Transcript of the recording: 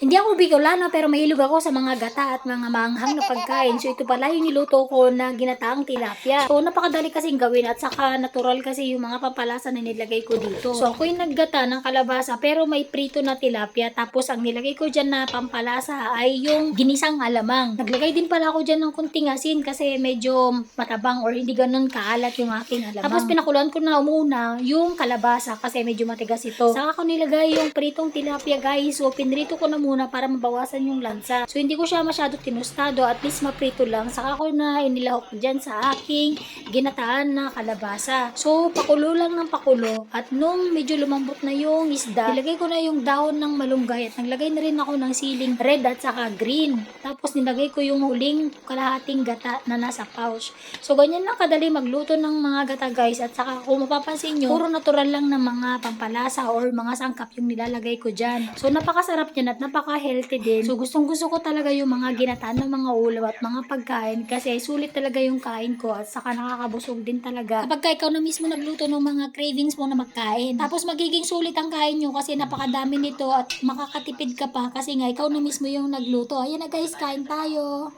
Hindi ako Bicolano pero mahilig ako sa mga gata at mga manghang na pagkain. So ito pala yung niluto ko na ginataang tilapia. So napakadali kasing gawin at saka natural kasi yung mga pampalasa na nilagay ko dito. So ako yung naggata ng kalabasa pero may prito na tilapia. Tapos ang nilagay ko dyan na pampalasa ay yung ginisang alamang. Naglagay din pala ako dyan ng kunting asin kasi medyo matabang or hindi ganun kaalat yung aking alamang. Tapos pinakuluan ko na muna yung kalabasa kasi medyo matigas ito. Saka ko nilagay yung pritong tilapia guys. So pinrito ko na muna para mabawasan yung lansa. So hindi ko siya masyado tinustado at least maprito lang. Saka ko na inilahok dyan sa aking ginataan na kalabasa. So pakulo lang ng pakulo at nung medyo lumambot na yung isda, nilagay ko na yung dahon ng malunggay at naglagay na rin ako ng siling red at saka green. Tapos nilagay ko yung huling kalahating gata na nasa pouch. So ganyan lang kadali magluto ng mga gata guys at saka kung mapapansin nyo, puro natural lang ng mga pampalasa or mga sangkap yung nilalagay ko dyan. So napakasarap yan at napaka-healthy din. So gustong gusto ko talaga yung mga ginataan ng mga ulam at mga pagkain kasi sulit talaga yung kain ko at saka nakakabusog din talaga. Kapag ka ikaw na mismo nagluto ng mga cravings mo na magkain. Tapos magiging sulit ang kain nyo kasi napakadami nito at makakatipid ka pa kasi nga ikaw na mismo yung nagluto. Ayan na guys, kain tayo.